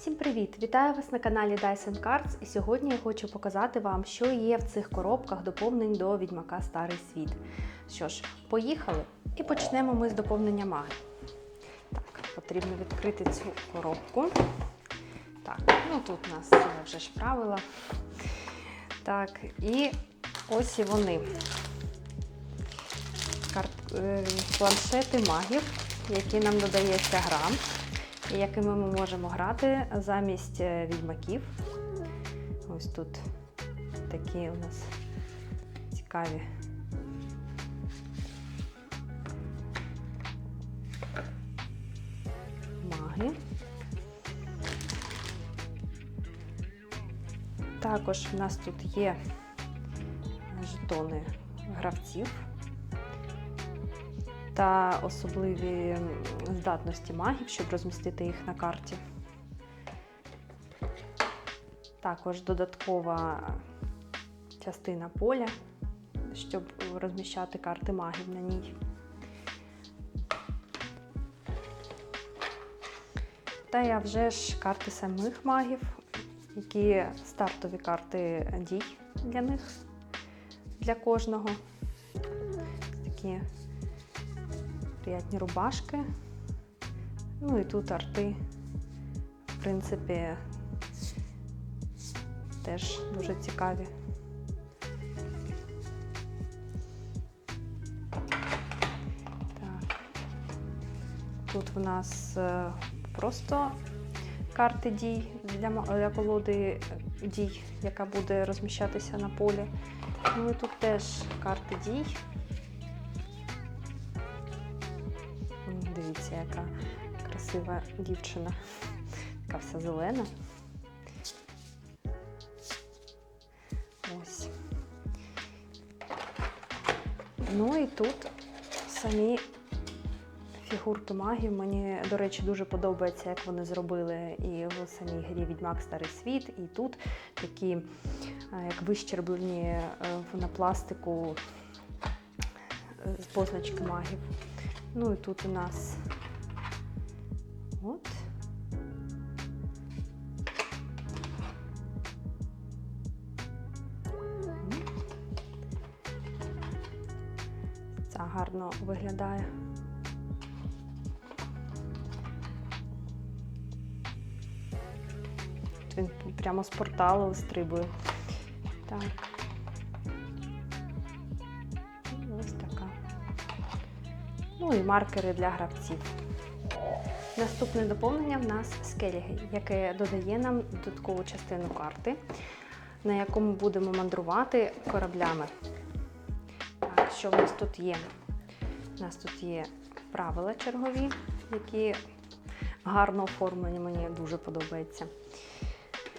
Всім привіт! Вітаю вас на каналі Dyson Cards і сьогодні я хочу показати вам, що є в цих коробках доповнень до Відьмака Старий Світ. Що ж, поїхали і почнемо ми з доповнення маги. Так, потрібно відкрити цю коробку. Так, ну тут у нас вже ж правила. Так, і ось і вони. Карт- е, Планшети магів, які нам додається гра якими ми можемо грати замість е, відьмаків. Ось тут такі у нас цікаві. Маги. Також в нас тут є жетони гравців та особливі здатності магів, щоб розмістити їх на карті. Також додаткова частина поля, щоб розміщати карти магів на ній. Та я вже ж карти самих магів, які стартові карти дій для них, для кожного. Такі приятні рубашки. Ну і тут арти, в принципі, теж дуже цікаві. Так. Тут в нас е, просто карти дій для, для колоди дій, яка буде розміщатися на полі. Ну і тут теж карти дій. Дивіться, яка красива дівчина. Така вся зелена. Ось. Ну і тут самі фігурки магів. Мені, до речі, дуже подобається, як вони зробили і в самій грі Відьмак Старий Світ, і тут такі, е, як вищерблені е, на пластику е, позначки магів. Ну і тут у нас от. Ця гарно виглядає. Він прямо з порталу вистрибує. Так. Ну і маркери для гравців. Наступне доповнення в нас Скеліги, яке додає нам додаткову частину карти, на якому будемо мандрувати кораблями. Так, що в нас тут є? У нас тут є правила чергові, які гарно оформлені, мені дуже подобається.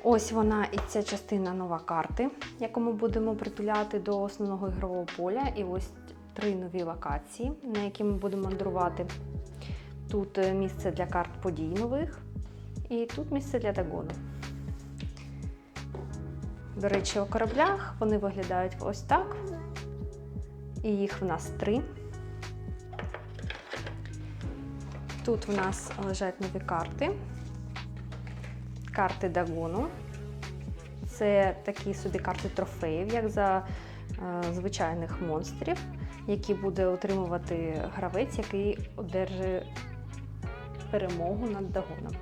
Ось вона і ця частина нова карти, яку ми будемо притуляти до основного ігрового поля. І ось три нові локації, на які ми будемо мандрувати. Тут е, місце для карт подій нових, і тут місце для дагону. До речі, у кораблях вони виглядають ось так. І їх в нас три. Тут в нас лежать нові карти. Карти Дагону. Це такі собі карти трофеїв, як за е, звичайних монстрів, які буде отримувати гравець, який одержить перемогу над Дагоном.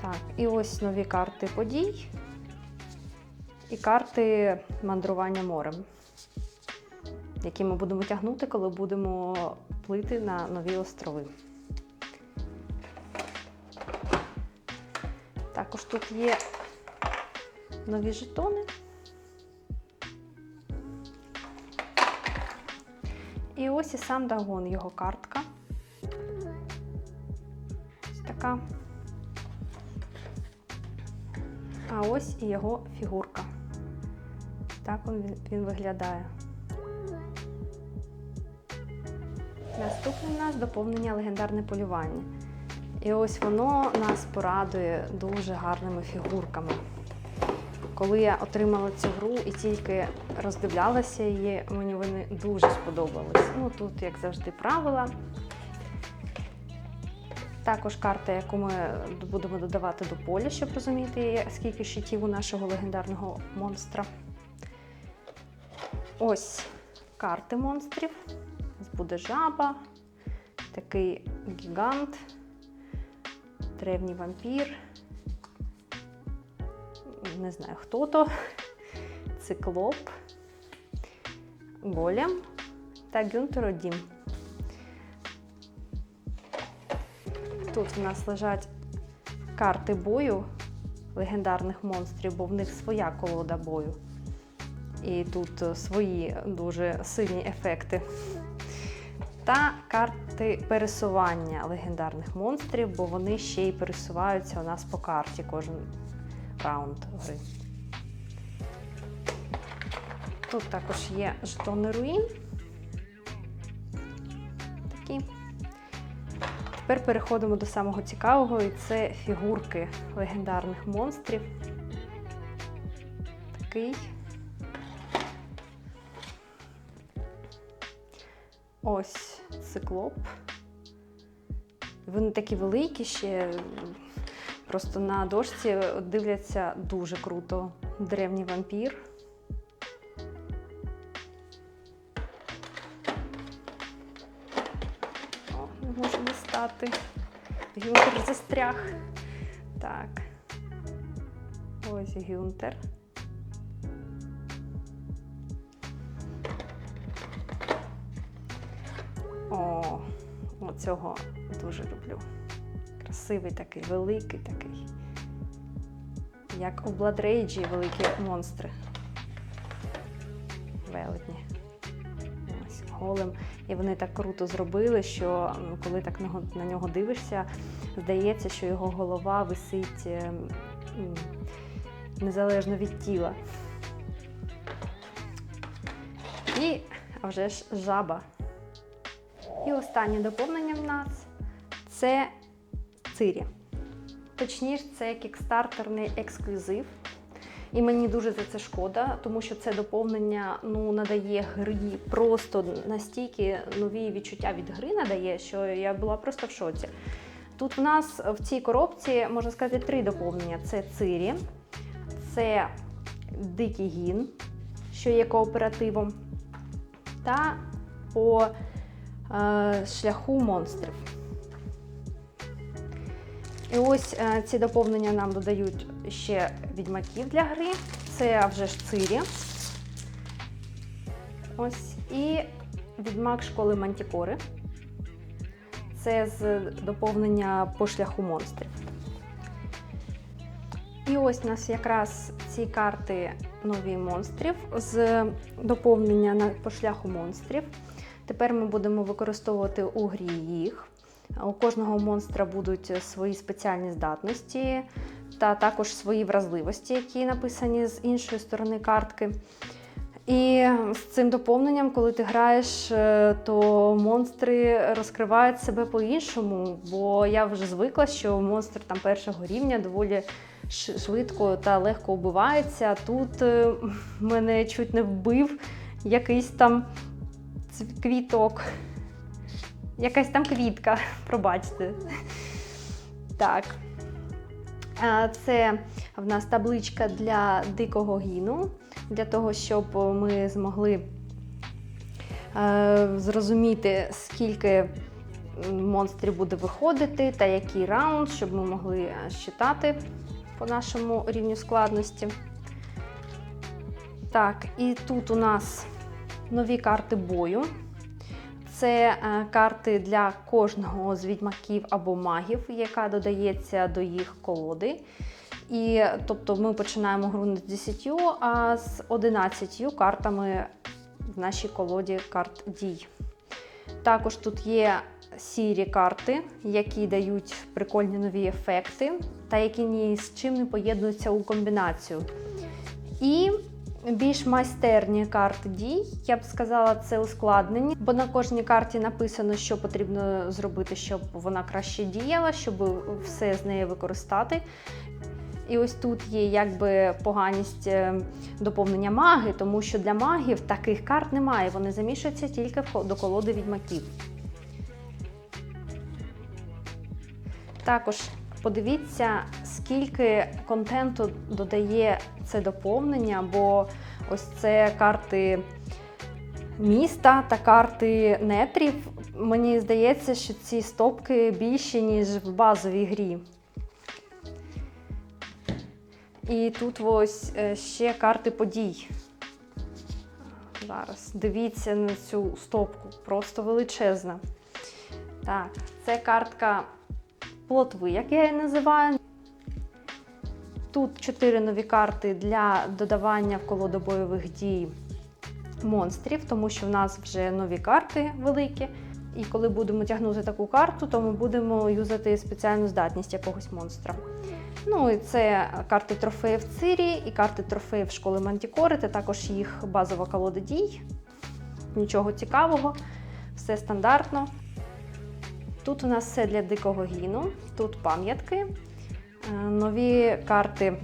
Так, і ось нові карти подій і карти мандрування морем, які ми будемо тягнути, коли будемо плити на нові острови. Також тут є нові жетони. І ось і сам Дагон, його картка. Ось така. А ось і його фігурка. Так він, він виглядає. Наступне у нас доповнення легендарне полювання. І ось воно нас порадує дуже гарними фігурками. Коли я отримала цю гру і тільки роздивлялася її, мені вони дуже сподобались. Ну тут, як завжди, правила. Також карта, яку ми будемо додавати до поля, щоб розуміти, скільки щитів у нашого легендарного монстра. Ось карти монстрів. Ось буде жаба, такий гігант, древній вампір. Не знаю хто то, циклоп, голем та Гюнтеродім. Тут в нас лежать карти бою легендарних монстрів, бо в них своя колода бою. І тут е, свої дуже сильні ефекти. Та карти пересування легендарних монстрів, бо вони ще й пересуваються у нас по карті кожен раунд гри. Тут також є жетони руїн. Такі. Тепер переходимо до самого цікавого, і це фігурки легендарних монстрів. Такий. Ось циклоп. Вони такі великі ще. Просто на дошці дивляться дуже круто. Древній вампір. О, не можу дістати. Гюнтер застряг. Так. Ось Гюнтер. О, оцього дуже люблю. Красивий такий, великий такий. Як у Бладрейджі великі монстри. Велетні. Ось голем. І вони так круто зробили, що коли так на нього дивишся, здається, що його голова висить е, незалежно від тіла. І, вже ж, жаба. І останнє доповнення в нас це Цирі. Точніше, це кікстартерний ексклюзив. І мені дуже за це шкода, тому що це доповнення ну, надає грі просто настільки нові відчуття від гри надає, що я була просто в шоці. Тут в нас в цій коробці, можна сказати, три доповнення: це Цирі, це Дикий гін, що є кооперативом, та по е, шляху монстрів. І ось е, ці доповнення нам додають ще відьмаків для гри. Це вже ж Цирі. Ось. І відьмак школи Мантікори. Це з доповнення по шляху монстрів. І ось у нас якраз ці карти нові монстрів з доповнення по шляху монстрів. Тепер ми будемо використовувати у грі їх. У кожного монстра будуть свої спеціальні здатності та також свої вразливості, які написані з іншої сторони картки. І з цим доповненням, коли ти граєш, е, то монстри розкривають себе по-іншому, бо я вже звикла, що монстр там першого рівня доволі швидко та легко убивається. Тут е, мене чуть не вбив якийсь там квіток. Якась там квітка, пробачте. Так. Це в нас табличка для дикого гіну, для того, щоб ми змогли е, зрозуміти, скільки монстрів буде виходити та який раунд, щоб ми могли е, считати по нашому рівню складності. Так, і тут у нас нові карти бою. Це е, карти для кожного з відьмаків або магів, яка додається до їх колоди. І тобто ми починаємо гру не з 10, а з 11 картами в нашій колоді карт дій. Також тут є сірі карти, які дають прикольні нові ефекти, та які ні з чим не поєднуються у комбінацію. І більш майстерні карти дій, я б сказала, це ускладнені, бо на кожній карті написано, що потрібно зробити, щоб вона краще діяла, щоб все з неї використати. І ось тут є якби поганість е, доповнення маги, тому що для магів таких карт немає. Вони замішуються тільки до колоди відьмаків. Також подивіться, скільки контенту додає це доповнення, бо ось це карти міста та карти нетрів. Мені здається, що ці стопки більші, ніж в базовій грі. І тут ось е, ще карти подій. Зараз дивіться на цю стопку, просто величезна. Так, це картка плотви, як я її називаю. Тут чотири нові карти для додавання в колоду бойових дій монстрів, тому що в нас вже нові карти великі. І коли будемо тягнути таку карту, то ми будемо юзати спеціальну здатність якогось монстра. Ну і це карти трофеїв Цирі і карти трофеїв школи Мантікори, це також їх базова колода дій. Нічого цікавого, все стандартно. Тут у нас все для дикого гіну, тут пам'ятки, е, нові карти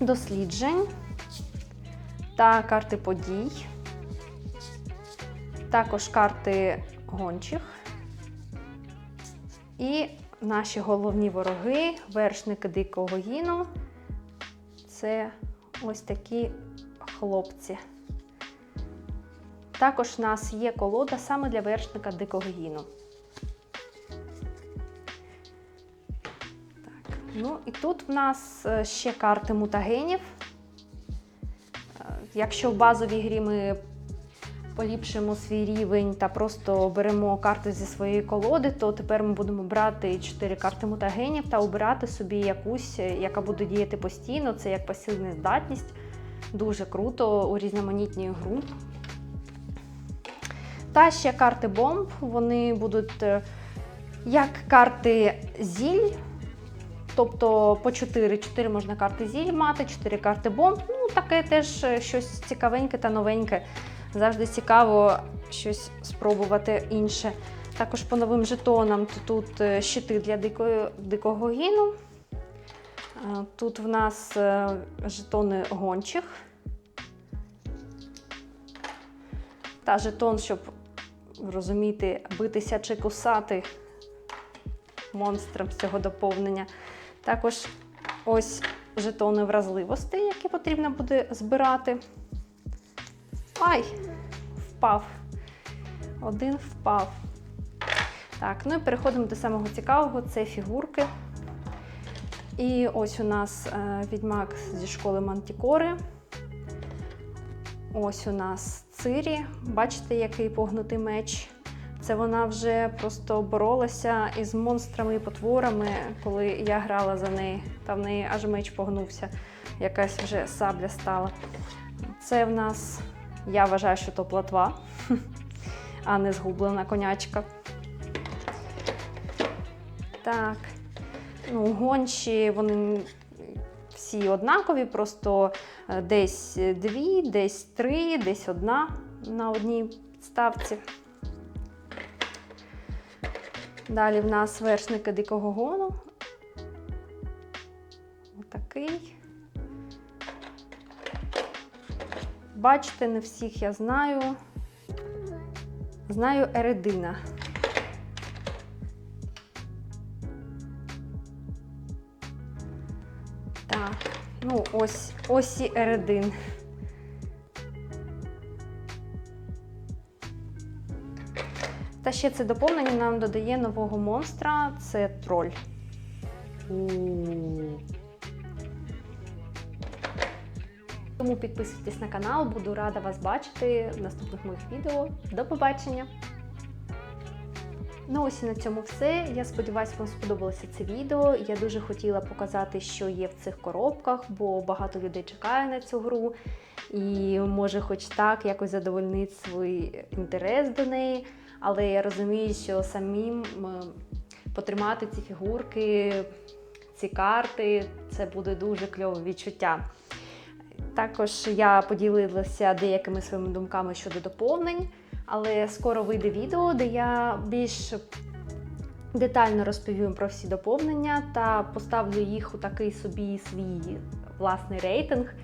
досліджень та карти подій. Також карти гончих. І наші головні вороги, вершники дикого гіну. Це ось такі хлопці. Також у нас є колода саме для вершника дикого гіну. Ну і тут в нас е, ще карти мутагенів. Е, Якщо в базовій грі ми поліпшимо свій рівень та просто беремо карти зі своєї колоди, то тепер ми будемо брати 4 карти мутагенів та обирати собі якусь, е, яка буде діяти постійно. Це як пасивна здатність. Дуже круто урізноманітнює гру. Та ще карти бомб. Вони будуть як карти зіль. Тобто по 4, 4 можна карти зіль мати, 4 карти бомб. Ну, таке теж е, щось цікавеньке та новеньке. Завжди цікаво щось спробувати інше. Також по новим жетонам то тут е, щити для дикої, дикого гіну. Е, Тут в нас жетони гончих. Та жетон, щоб розуміти, битися чи кусати монстрам з цього доповнення. Також ось жетони вразливості, які потрібно буде збирати. Ай, впав. Один впав. Так, ну і переходимо до самого цікавого це фігурки. І ось у нас е, відьмак зі школи Мантікори. Ось у нас Цирі. Бачите, який погнутий меч. Це вона вже просто боролася із монстрами і потворами, коли я грала за неї. Та в неї аж меч погнувся. Якась вже сабля стала. Це в нас, я вважаю, що то платва, а не згублена конячка. Так. Ну, гончі, вони всі однакові, просто е, десь дві, десь три, десь одна на одній ставці. Далі в нас вершники дикого гону. Отакий. Бачите, не всіх я знаю. Знаю Ередина. Так, ну ось ось і Ередин. Та ще це доповнення нам додає нового монстра це троль. Тому підписуйтесь на канал, буду рада вас бачити в наступних моїх відео. До побачення! Ну ось і на цьому все. Я сподіваюся, вам сподобалося це відео. Я дуже хотіла показати, що є в цих коробках, бо багато людей чекає на цю гру і може, хоч так, якось задовольнити свій інтерес до неї. Але я розумію, що самим потримати ці фігурки, ці карти це буде дуже кльове відчуття. Також я поділилася деякими своїми думками щодо доповнень, але скоро вийде відео, де я більш детально розповім про всі доповнення та поставлю їх у такий собі свій власний рейтинг.